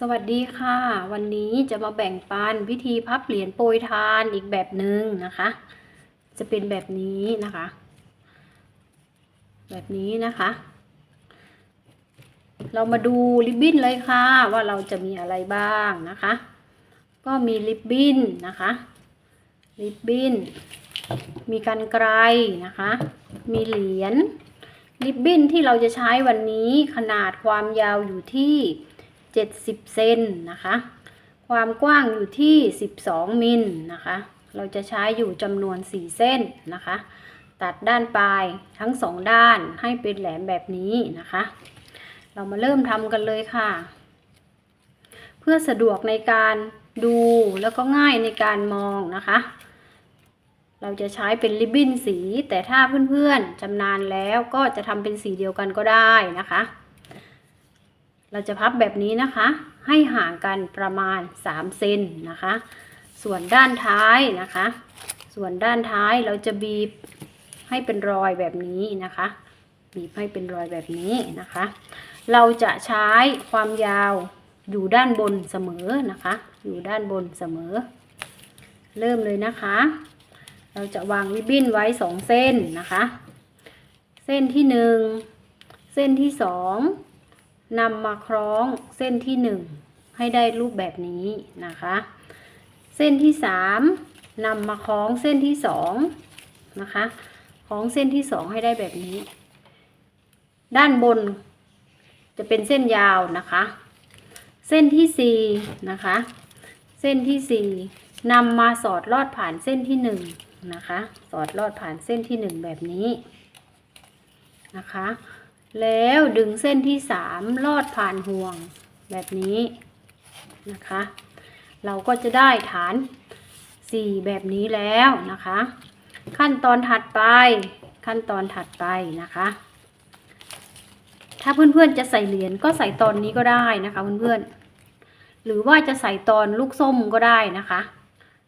สวัสดีค่ะ วันนี้จะมาแบ่งปันวิธีพับเหรียญโปรยทานอีกแบบหนึ่งนะคะ จะเป็นแบบนี้นะคะ แบบนี้นะคะ เรามาดูริบบิ้นเลยค่ะ ว่าเราจะมีอะไรบ้างนะคะ ก็มีริบบิ้นนะคะริบบิ้นมีกันไกลนะคะ มีเหรียญริบบิ้นที่เราจะใช้วันนี้ขนาดความยาวอยู่ที่ 70 เซนนะคะ ความกว้างอยู่ที่ 12 มิลนะคะ เราจะใช้อยู่จำนวน 4 เส้นนะคะ ตัดด้านปลายทั้งสองด้านให้เป็นแหลมแบบนี้นะคะ เรามาเริ่มทำกันเลยค่ะ เพื่อสะดวกในการดูแล้วก็ง่ายในการมองนะคะ เราจะใช้เป็นริบบิ้นสี แต่ถ้าเพื่อนๆชำนาญแล้วก็จะทำเป็นสีเดียวกันก็ได้นะคะ เราจะพับแบบนี้นะคะ ให้ห่างกันประมาณ 3 เซนนะคะ ส่วนด้านท้ายนะคะ ส่วนด้านท้ายเราจะบีบให้เป็นรอยแบบนี้นะคะ บีบให้เป็นรอยแบบนี้นะคะ เราจะใช้ความยาวอยู่ด้านบนเสมอนะคะ อยู่ด้านบนเสมอ เริ่มเลยนะคะ เราจะวางริบบิ้นไว้สองเส้นนะคะ เส้นที่หนึ่งเส้นที่สอง นำมาคล้องเส้นที่หนึ่งให้ได้รูปแบบนี้นะคะ เส้นที่สามนำมาคล้องเส้นที่สองนะคะคล้องเส้นที่สองให้ได้แบบนี้ ด้านบนจะเป็นเส้นยาวนะคะ เส้นที่สี่นะคะ เส้นที่สี่นำมาสอดลอดผ่านเส้นที่หนึ่งนะคะ สอดลอดผ่านเส้นที่หนึ่งแบบนี้นะคะ แล้วดึงเส้นที่สามลอดผ่านห่วงแบบนี้นะคะ เราก็จะได้ฐานสี่แบบนี้แล้วนะคะ ขั้นตอนถัดไปขั้นตอนถัดไปนะคะ ถ้าเพื่อนๆจะใส่เหรียญก็ใส่ตอนนี้ก็ได้นะคะเพื่อนๆ หรือว่าจะใส่ตอนลูกส้มก็ได้นะคะ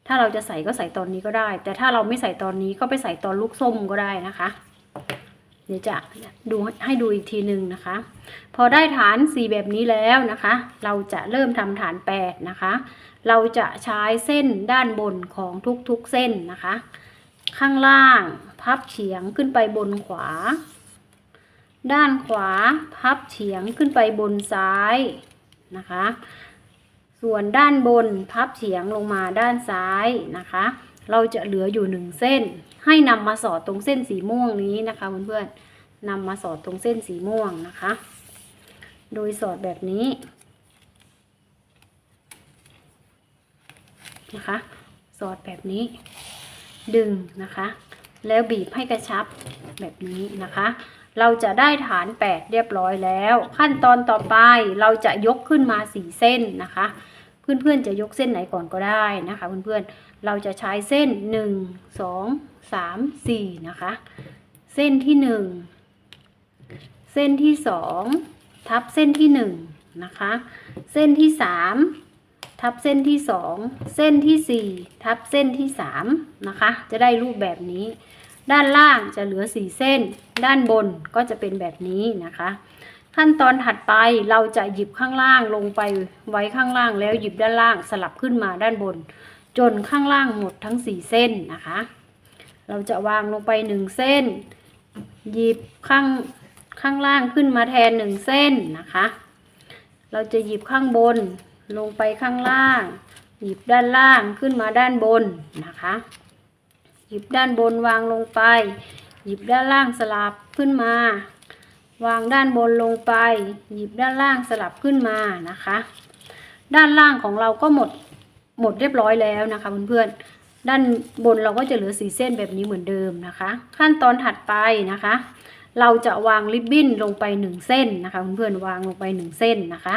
ถ้าเราจะใส่ก็ใส่ตอนนี้ก็ได้ แต่ถ้าเราไม่ใส่ตอนนี้ก็ไปใส่ตอนลูกส้มก็ได้นะคะ เดี๋ยวจะดูให้ดูอีกทีหนึ่งนะคะ พอได้ฐานสี่แบบนี้แล้วนะคะ เราจะเริ่มทำฐานแปดนะคะ เราจะใช้เส้นด้านบนของทุกๆเส้นนะคะ ข้างล่างพับเฉียงขึ้นไปบนขวา ด้านขวาพับเฉียงขึ้นไปบนซ้ายนะคะ ส่วนด้านบนพับเฉียงลงมาด้านซ้ายนะคะ เราจะเหลืออยู่หนึ่งเส้น ให้นำมาสอดตรงเส้นสีม่วงนี้นะคะเพื่อนๆนำมาสอดตรงเส้นสีม่วงนะคะ โดยสอดแบบนี้นะคะ สอดแบบนี้ ดึงนะคะ แล้วบีบให้กระชับแบบนี้นะคะ เราจะได้ฐาน 8 เรียบร้อยแล้ว ขั้นตอนต่อไปเราจะยกขึ้นมา4เส้นนะคะ เพื่อนๆจะยกเส้นไหนก่อนก็ได้นะคะ เพื่อนๆ เราจะใช้เส้น 1 2 3 4 นะคะ เส้นที่ 1 เส้นที่ 2 ทับเส้นที่ 1 นะคะ เส้นที่ 3 ทับเส้นที่ 2 เส้นที่ 4 ทับเส้นที่ 3 นะคะ จะได้รูปแบบนี้ ด้านล่างจะเหลือ 4 เส้น ด้านบนก็จะเป็นแบบนี้นะคะ ขั้นตอนถัดไปเราจะหยิบข้างล่างลงไปไว้ข้างล่างแล้วหยิบด้านล่างสลับขึ้นมาด้านบน จนข้างล่างหมดทั้ง 4 เส้นนะคะ เราจะวางลงไป 1 เส้น หยิบข้างข้างล่างขึ้นมาแทน 1 เส้นนะคะ เราจะหยิบข้างบนลงไปข้างล่าง หยิบด้านล่างขึ้นมาด้านบนนะคะ หยิบด้านบนวางลงไป หยิบด้านล่างสลับขึ้นมา วางด้านบนลงไป หยิบด้านล่างสลับขึ้นมานะคะ ด้านล่างของเราก็หมด หมดเรียบร้อยแล้วนะคะเพื่อนๆด้านบนเราก็จะเหลือสีเส้นแบบนี้เหมือนเดิมนะคะ ขั้นตอนถัดไปนะคะ เราจะวางริบบิ้นลงไปหนึ่งเส้นนะคะเพื่อนๆวางลงไปหนึ่งเส้นนะคะ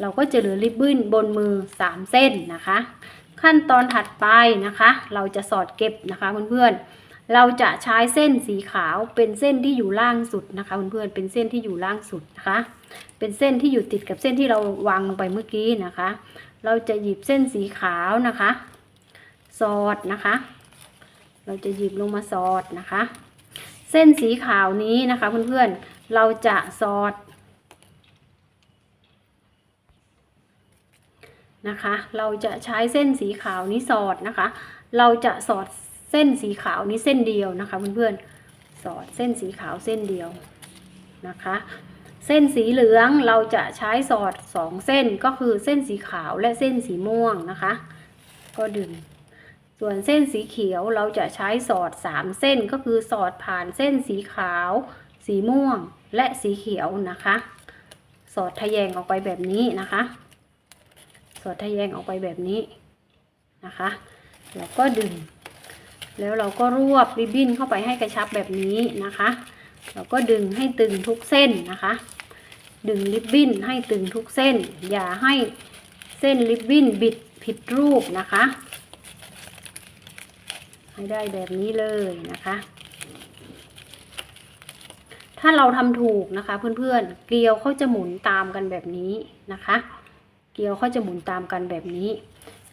เราก็จะเหลือริบบิ้นบนมือสามเส้นนะคะ ขั้นตอนถัดไปนะคะ เราจะสอดเก็บนะคะเพื่อนๆเราจะใช้เส้นสีขาวเป็นเส้นที่อยู่ล่างสุดนะคะเพื่อนๆเป็นเส้นที่อยู่ล่างสุดนะคะ เป็นเส้นที่อยู่ติดกับเส้นที่เราวางลงไปเมื่อกี้นะคะ เราจะหยิบเส้นสีขาวนะคะ สอดนะคะ เราจะหยิบลงมาสอดนะคะ เส้นสีขาวนี้นะคะเพื่อนๆเราจะสอดนะคะ เราจะใช้เส้นสีขาวนี้สอดนะคะ เราจะสอดเส้นสีขาวนี้เส้นเดียวนะคะเพื่อนๆสอดเส้นสีขาวเส้นเดียวนะคะ เส้นสีเหลืองเราจะใช้สอดสองเส้นก็คือเส้นสีขาวและเส้นสีม่วงนะคะ ก็ดึง ส่วนเส้นสีเขียวเราจะใช้สอดสามเส้นก็คือสอดผ่านเส้นสีขาว สีม่วงและสีเขียวนะคะ สอดทะแยงออกไปแบบนี้นะคะ สอดทะแยงออกไปแบบนี้นะคะแล้วก็ดึง แล้วเราก็รวบริบบิ้นเข้าไปให้กระชับแบบนี้นะคะ เราก็ดึงให้ตึงทุกเส้นนะคะ ดึงริบบิ้นให้ตึงทุกเส้น อย่าให้เส้นริบบิ้นบิดผิดรูปนะคะ ให้ได้แบบนี้เลยนะคะ ถ้าเราทำถูกนะคะเพื่อนๆ เกลียวเขาจะหมุนตามกันแบบนี้นะคะ เกลียวเขาจะหมุนตามกันแบบนี้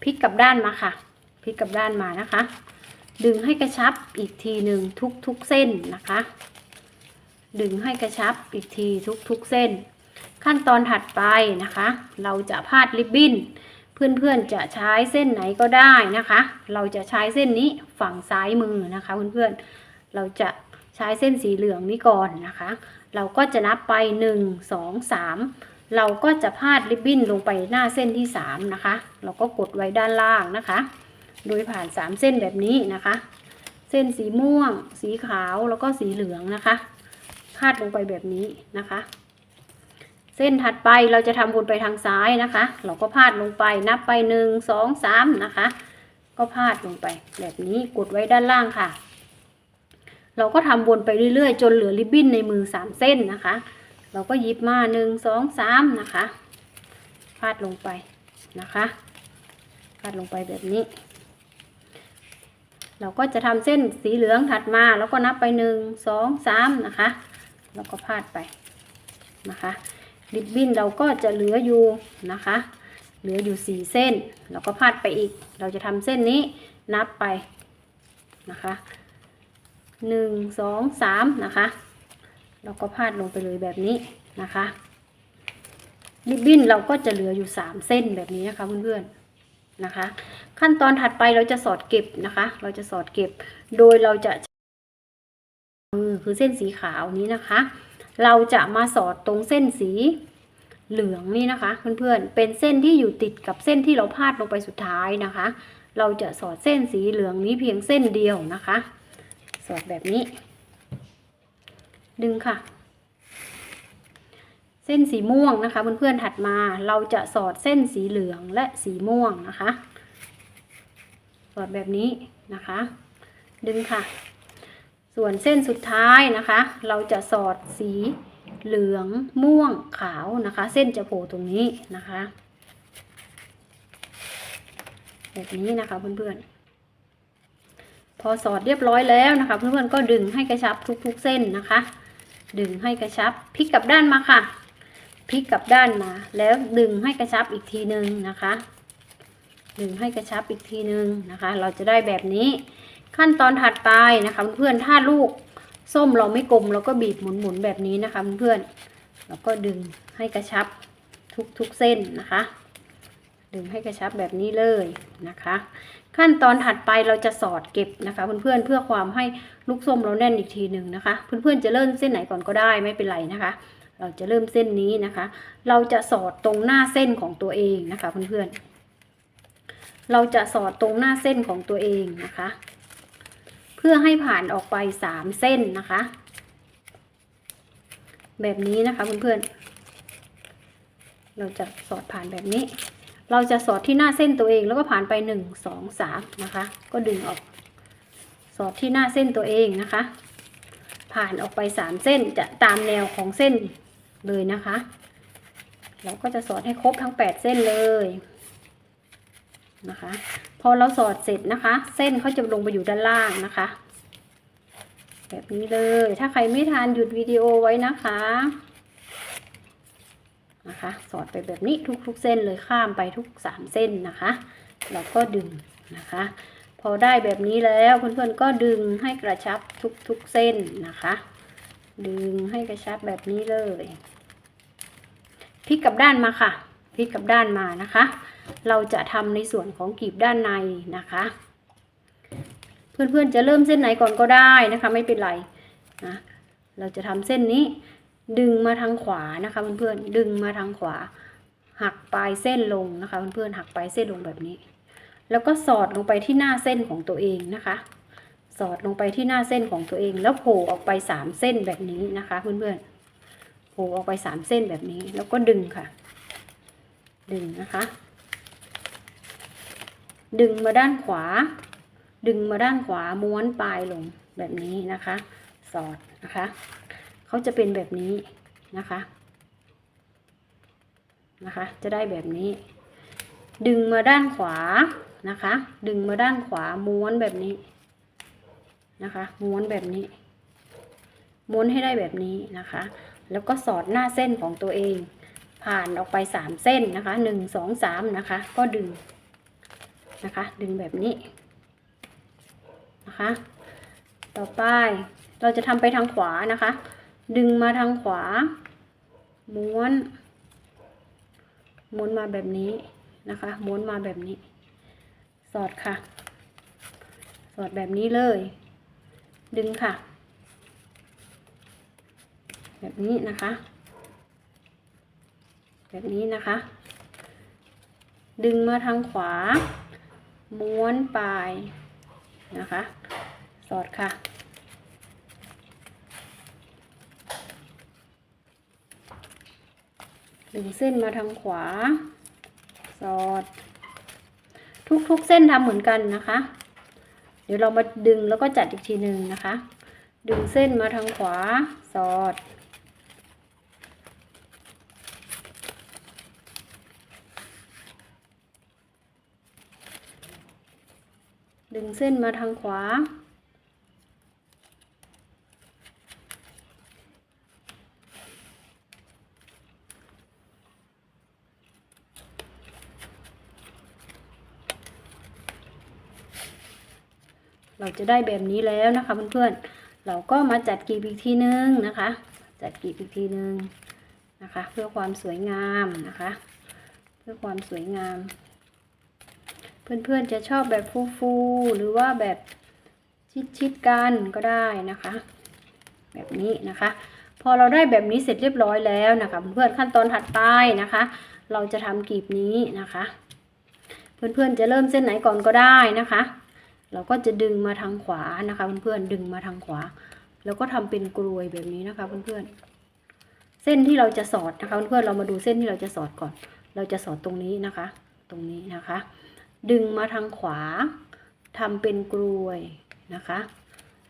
พลิกกลับด้านมาค่ะ พลิกกลับด้านมานะคะ ดึงให้กระชับอีกทีหนึ่งทุกๆเส้นนะคะ ดึงให้กระชับอีกทีทุกๆเส้น ขั้นตอนถัดไปนะคะ เราจะพาดริบบิ้น เพื่อนๆจะใช้เส้นไหนก็ได้นะคะ เราจะใช้เส้นนี้ฝั่งซ้ายมือนะคะเพื่อนๆเราจะใช้เส้นสีเหลืองนี้ก่อนนะคะ เราก็จะนับไป 1 2 3 เราก็จะพาดริบบิ้นลงไปหน้าเส้นที่ 3 นะคะ เราก็กดไว้ด้านล่างนะคะ โดยผ่าน 3 เส้นแบบนี้นะคะ เส้นสีม่วง สีขาวแล้วก็สีเหลืองนะคะ พาดลงไปแบบนี้นะคะ เส้นถัดไปเราจะทำวนไปทางซ้ายนะคะ เราก็พาดลงไปนับไปหนึ่งสองสามนะคะ ก็พาดลงไปแบบนี้กดไว้ด้านล่างค่ะ เราก็ทำวนไปเรื่อยๆ จนเหลือริบบิ้นในมือสามเส้นนะคะ เราก็หยิบมาหนึ่งสองสามนะคะ พาดลงไปนะคะ พาดลงไปแบบนี้ เราก็จะทำเส้นสีเหลืองถัดมาแล้วก็นับไปหนึ่งสองสามนะคะ แล้วก็พาดไปนะคะ ริบบิ้นเราก็จะเหลืออยู่นะคะ เหลืออยู่สี่เส้นเราก็พาดไปอีก เราจะทำเส้นนี้นับไปนะคะหนึ่งสองสามนะคะเราก็พาดลงไปเลยแบบนี้นะคะริบบิ้นเราก็จะเหลืออยู่สามเส้นแบบนี้นะคะเพื่อนๆนะคะ ขั้นตอนถัดไปเราจะสอดเก็บนะคะ เราจะสอดเก็บ โดยเราจะมือคือเส้นสีขาวนี้นะคะ เราจะมาสอดตรงเส้นสีเหลืองนี่นะคะเพื่อนๆ เป็นเส้นที่อยู่ติดกับเส้นที่เราพาดลงไปสุดท้ายนะคะ เราจะสอดเส้นสีเหลืองนี้เพียงเส้นเดียวนะคะ สอดแบบนี้ ดึงค่ะ เส้นสีม่วงนะคะเพื่อนๆ ถัดมาเราจะสอดเส้นสีเหลืองและสีม่วงนะคะ สอดแบบนี้นะคะ ดึงค่ะ ส่วนเส้นสุดท้ายนะคะ เราจะสอดสีเหลืองม่วงขาวนะคะ เส้นจะโผล่ตรงนี้นะคะ แบบนี้นะคะเพื่อนๆ พอสอดเรียบร้อยแล้วนะคะ เพื่อนๆก็ดึงให้กระชับทุกๆเส้นนะคะ ดึงให้กระชับพลิกกลับด้านมาค่ะพลิกกลับด้านมา แล้วดึงให้กระชับอีกทีหนึ่งนะคะ ดึงให้กระชับอีกทีหนึ่งนะคะ เราจะได้แบบนี้ ขั้นตอนถัดไปนะคะเพื่อนๆถ้าลูกส้มเราไม่กลมเราก็บีบหมุนๆแบบนี้นะคะเพื่อนๆแล้วก็ดึงให้กระชับทุกๆเส้นนะคะ ดึงให้กระชับแบบนี้เลยนะคะ ขั้นตอนถัดไปเราจะสอดเก็บนะคะเพื่อนๆเพื่อความให้ลูกส้มเราแน่นอีกทีหนึ่งนะคะ เพื่อนๆจะเริ่มเส้นไหนก่อนก็ได้ไม่เป็นไรนะคะ เราจะเริ่มเส้นนี้นะคะ เราจะสอดตรงหน้าเส้นของตัวเองนะคะเพื่อนๆเราจะสอดตรงหน้าเส้นของตัวเองนะคะ เพื่อให้ผ่านออกไปสามเส้นนะคะ แบบนี้นะคะเพื่อนๆ เราจะสอดผ่านแบบนี้ เราจะสอดที่หน้าเส้นตัวเองแล้วก็ผ่านไปหนึ่งสองสามนะคะ ก็ดึงออก สอดที่หน้าเส้นตัวเองนะคะ ผ่านออกไปสามเส้นจะตามแนวของเส้นเลยนะคะ เราก็จะสอดให้ครบทั้งแปดเส้นเลย นะคะ พอเราสอดเสร็จนะคะ เส้นเขาจะลงไปอยู่ด้านล่างนะคะ แบบนี้เลย ถ้าใครไม่ทานหยุดวิดีโอไว้นะคะนะคะ สอดไปแบบนี้ทุกๆเส้นเลยข้ามไปทุกสามเส้นนะคะ เราก็ดึงนะคะ พอได้แบบนี้แล้วเพื่อนๆก็ดึงให้กระชับทุกๆเส้นนะคะ ดึงให้กระชับแบบนี้เลยพลิกกลับด้านมาค่ะพลิกกลับด้านมานะคะ เราจะทำในส่วนของกลีบด้านในนะคะ เพื่อนๆจะเริ่มเส้นไหนก่อนก็ได้นะคะไม่เป็นไรนะเราจะทำเส้นนี้ ดึงมาทางขวานะคะเพื่อนๆดึงมาทางขวา หักปลายเส้นลงนะคะเพื่อนๆหักปลายเส้นลงแบบนี้ แล้วก็สอดลงไปที่หน้าเส้นของตัวเองนะคะสอดลงไปที่หน้าเส้นของตัวเอง แล้วโผล่ออกไปสามเส้นแบบนี้นะคะเพื่อนๆโผล่ออกไปสามเส้นแบบนี้ แล้วก็ดึงค่ะ ดึงนะคะ ดึงมาด้านขวา ดึงมาด้านขวาม้วนปลายลงแบบนี้นะคะ สอดนะคะเขาจะเป็นแบบนี้นะคะนะคะ จะได้แบบนี้ ดึงมาด้านขวานะคะ ดึงมาด้านขวาม้วนแบบนี้นะคะ ม้วนแบบนี้ ม้วนให้ได้แบบนี้นะคะ แล้วก็สอดหน้าเส้นของตัวเอง ผ่านออกไปสามเส้นนะคะหนึ่งสองสามนะคะ ก็ดึง นะคะ ดึงแบบนี้นะคะ ต่อไปเราจะทำไปทางขวานะคะ ดึงมาทางขวา ม้วน ม้วนมาแบบนี้นะคะ ม้วนมาแบบนี้ สอดค่ะ สอดแบบนี้เลย ดึงค่ะ แบบนี้นะคะ แบบนี้นะคะ ดึงมาทางขวา ม้วนปลายนะคะ สอดค่ะ ดึงเส้นมาทางขวา สอด ทุกๆเส้นทำเหมือนกันนะคะ เดี๋ยวเรามาดึงแล้วก็จัดอีกทีหนึ่งนะคะ ดึงเส้นมาทางขวา สอด ดึงเส้นมาทางขวา เราจะได้แบบนี้แล้วนะคะเพื่อนๆ เราก็มาจัดกีบอีกทีนึงนะคะ จัดกีบอีกทีนึงนะคะ เพื่อความสวยงามนะคะ เพื่อความสวยงาม เพื่อนๆจะชอบแบบฟูๆหรือว่าแบบชิดๆกันก็ได้นะคะ แบบนี้นะคะ พอเราได้แบบนี้เสร็จเรียบร้อยแล้วนะคะ เพื่อนขั้นตอนถัดไปนะคะ เราจะทำกลีบนี้นะคะ เพื่อนๆจะเริ่มเส้นไหนก่อนก็ได้นะคะ เราก็จะดึงมาทางขวานะคะ เพื่อนๆดึงมาทางขวา แล้วก็ทำเป็นกลวยแบบนี้นะคะ เพื่อนๆเส้นที่เราจะสอดนะคะ เพื่อนๆเรามาดูเส้นที่เราจะสอดก่อน เราจะสอดตรงนี้นะคะ ตรงนี้นะคะ ดึงมาทางขวาทำเป็นกลวยนะคะ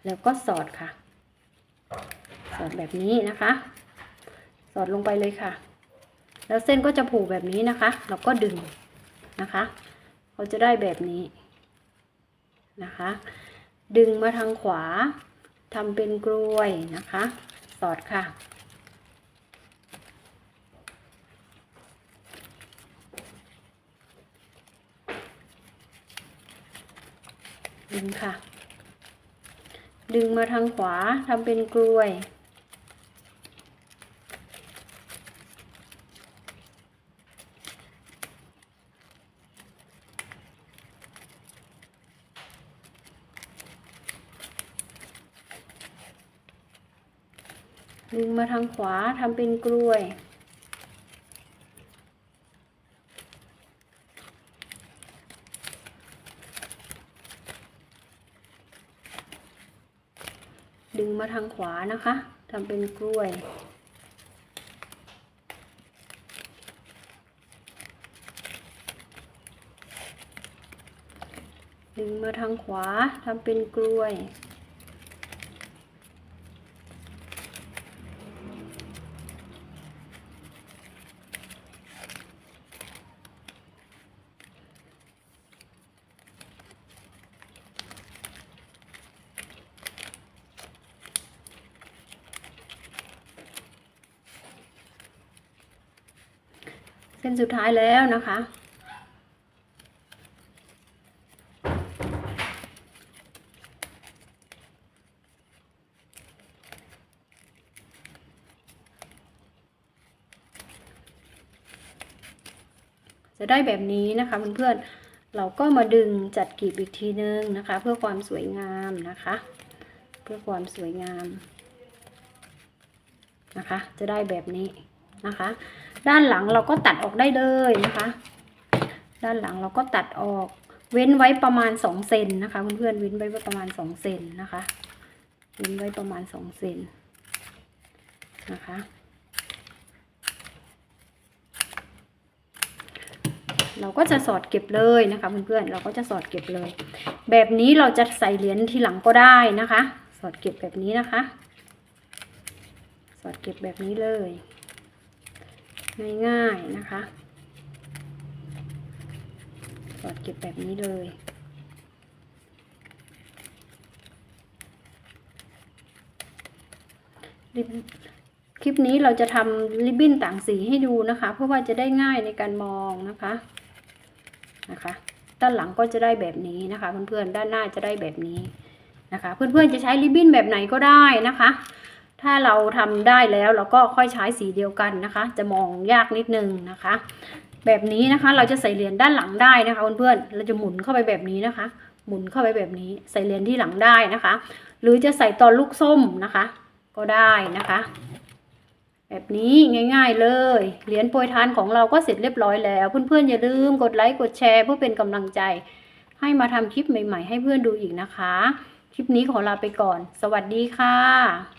แล้วก็สอดค่ะ สอดแบบนี้นะคะ สอดลงไปเลยค่ะ แล้วเส้นก็จะผูกแบบนี้นะคะ เราก็ดึงนะคะเขาจะได้แบบนี้นะคะ ดึงมาทางขวาทำเป็นกลวยนะคะ สอดค่ะ ดึงค่ะ ดึงมาทางขวาทำเป็นกลวย ดึงมาทางขวาทำเป็นกลวย ดึงมาทางขวานะคะทำเป็นกล้วย ดึงมาทางขวาทำเป็นกล้วย เส้นสุดท้ายแล้วนะคะ จะได้แบบนี้นะคะเพื่อนๆเราก็มาดึงจัดกลีบอีกทีนึงนะคะ เพื่อความสวยงามนะคะ เพื่อความสวยงามนะคะ จะได้แบบนี้นะคะ ด้านหลังเราก็ตัดออกได้เลยนะคะ ด้านหลังเราก็ตัดออก เว้นไว้ประมาณสองเซนนะคะเพื่อนๆเว้นไว้ประมาณสองเซนนะคะ เว้นไว้ประมาณสองเซนนะคะเราก็จะสอดเก็บเลยนะคะเพื่อนๆ เราก็จะสอดเก็บเลย แบบนี้เราจะใส่เหรียญทีหลังก็ได้นะคะ สอดเก็บแบบนี้นะคะ สอดเก็บแบบนี้เลย ง่ายๆนะคะ สอดเก็บแบบนี้เลยคลิปนี้เราจะทำริบบิ้นต่างสีให้ดูนะคะ เพื่อว่าจะได้ง่ายในการมองนะคะนะคะ ด้านหลังก็จะได้แบบนี้นะคะ เพื่อนๆด้านหน้าจะได้แบบนี้นะคะ เพื่อนๆจะใช้ริบบิ้นแบบไหนก็ได้นะคะ ถ้าเราทำได้แล้วเราก็ค่อยใช้สีเดียวกันนะคะ จะมองยากนิดนึงนะคะ แบบนี้นะคะเราจะใส่เหรียญด้านหลังได้นะคะเพื่อนๆเราจะหมุนเข้าไปแบบนี้นะคะ หมุนเข้าไปแบบนี้ ใส่เหรียญที่หลังได้นะคะ หรือจะใส่ตอนลูกส้มนะคะ ก็ได้นะคะ แบบนี้ง่าย ๆเลย เหรียญโปรยทานของเราก็เสร็จเรียบร้อยแล้ว เพื่อนๆอย่าลืมกดไลค์กดแชร์เพื่อเป็นกำลังใจ ให้มาทำคลิปใหม่ ๆ ให้เพื่อนดูอีกนะคะ คลิปนี้ขอลาไปก่อน สวัสดีค่ะ